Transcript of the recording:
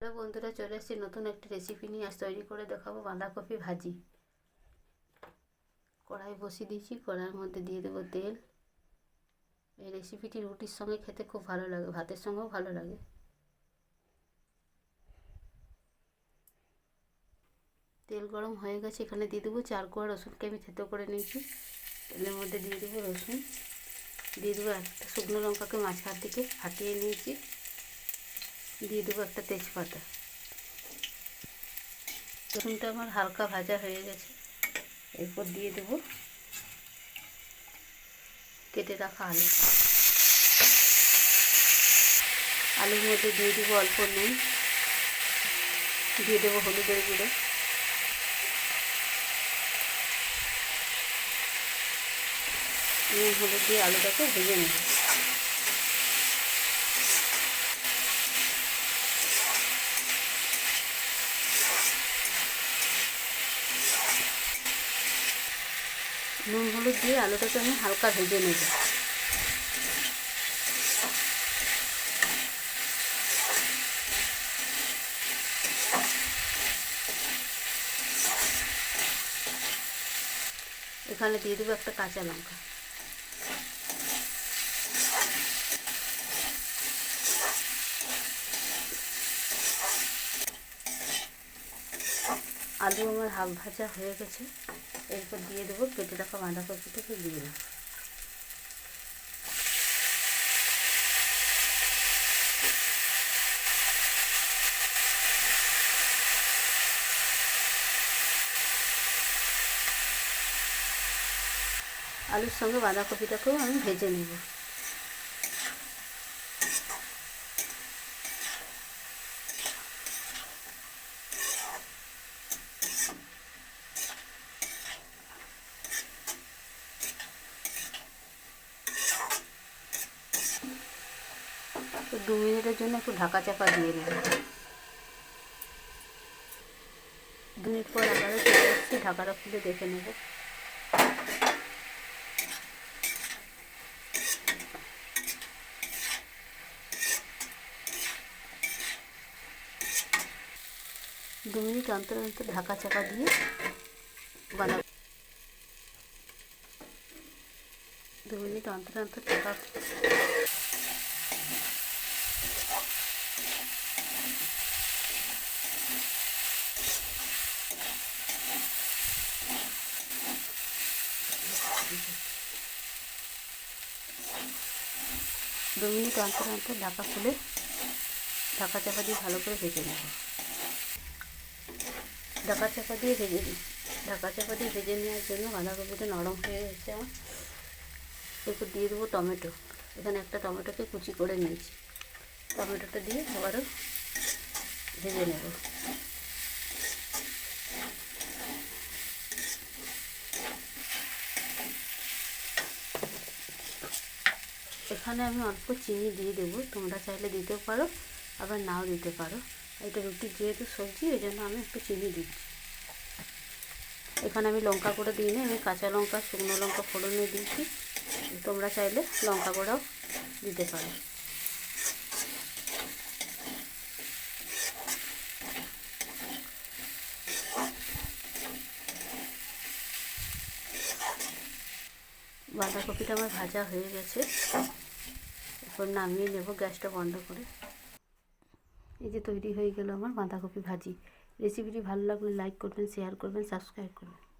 Hello বন্ধুরা, চলে এসেছি নতুন একটি রেসিপি নিয়ে। আজ তৈরি করে দেখাবো বাঁধাকপি ভাজি। কড়াই বসিয়ে দিয়েছি, কড়াইয়ের মধ্যে দিয়ে দেবো তেল। এই রেসিপিটি রুটির সঙ্গে খেতে খুব ভালো লাগে, ভাতের সঙ্গেও ভালো লাগে। তেল গরম হয়ে গেছে, এখানে দিয়ে দেবো চার কোয়া রসুনকে আমি থেতো করে নিয়েছি। তেলের মধ্যে দিয়ে দেবো রসুন। দিয়ে দেবো একটা শুকনো লঙ্কাকে মাঝখান থেকে ফাটিয়ে নিয়েছি। দিয়ে দেবো একটা তেজপাতা। রসুনটা আমার হালকা ভাজা হয়ে গেছে। এরপর দিয়ে দেবো কেটে রাখা আলু। আলুর মধ্যে দিয়ে দেবো অল্প নুন। দিয়ে দেবো হলুদের গুঁড়ো। নুন, হলুদ দিয়ে আলুটাকে ভেজে নেব। নুন হলুদ দিয়ে আলুটাকে আমি হালকা ভেজে নেব। এখানে দিয়ে দেবো একটা কাঁচা লঙ্কা। আলু আমার হাফ ভাজা হয়ে গেছে। এরপর দিয়ে দেবো কেটে রাখা বাঁধাকপিটাকে দিয়ে দেবো। আলুর সঙ্গে বাঁধাকপিটাকেও আমি ভেজে নেব। দু মিনিটের জন্য একটু ঢাকা চাপা দিয়ে নেব। দু মিনিট পর আবারও চলে এসেছি ঢাকাটা খুলে দেখে নেব। দু মিনিট অন্তর অন্তর ঢাকা চাপা দিয়ে বানাবো। দু মিনিট অন্তর অন্তর ঢাকা দু মিনিট অন্তর অন্তর ঢাকা খুলে ঢাকা চাপা দিয়ে ভালো করে ভেজে নেব। ঢাকা চাপা দিয়ে ভেজে দিই। ঢাকা চাপা দিয়ে ভেজে নেওয়ার জন্য বাঁধাকপিটা নরম হয়ে গেছে আমার। এরপর দিয়ে দেবো টমেটো। এখানে একটা টমেটোকে কুচি করে নিয়েছি। টমেটোটা দিয়ে আবারও ভেজে নেব। এখানে আমি অল্প চিনি দিয়ে দেবো। তোমরা চাইলে দিতে পারো, আবার নাও দিতে পারো। এটা রুটি যেহেতু সবজি, ওই জন্য আমি একটু চিনি দিচ্ছি। এখানে আমি লঙ্কা গুঁড়ো দিইনি আমি কাঁচা লঙ্কা, শুকনো লঙ্কা ফোড়নে দিয়েছি। তোমরা চাইলে লঙ্কা গুঁড়াও দিতে পারো। বাঁধাকপিটা আমার ভাজা হয়ে গেছে। এখন নামিয়ে নেব গ্যাসটা বন্ধ করে। এই যে তৈরি হয়ে গেল আমার বাঁধাকপি ভাজি। রেসিপিটি ভালো লাগলে লাইক করবেন, শেয়ার করবেন, সাবস্ক্রাইব করবেন।